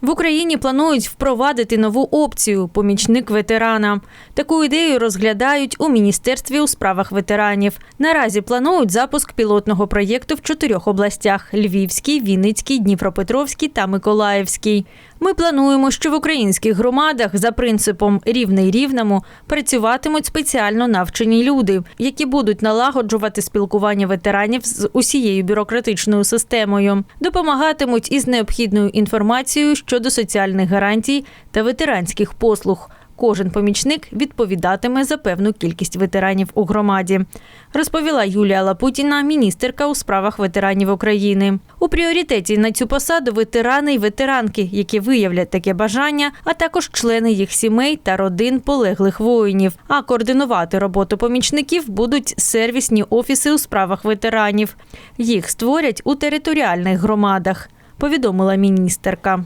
В Україні планують впровадити нову опцію помічник ветерана. Таку ідею розглядають у міністерстві у справах ветеранів. Наразі планують запуск пілотного проєкту в чотирьох областях: Львівській, Вінницькій, Дніпропетровській та Миколаївській. Ми плануємо, що в українських громадах за принципом рівний рівному працюватимуть спеціально навчені люди, які будуть налагоджувати спілкування ветеранів з усією бюрократичною системою, допомагатимуть із необхідною інформацією щодо соціальних гарантій та ветеранських послуг. Кожен помічник відповідатиме за певну кількість ветеранів у громаді, розповіла Юлія Лапутіна, міністерка у справах ветеранів України. У пріоритеті на цю посаду ветерани й ветеранки, які виявлять таке бажання, а також члени їх сімей та родин полеглих воїнів. А координувати роботу помічників будуть сервісні офіси у справах ветеранів. Їх створять у територіальних громадах. Повідомила міністерка.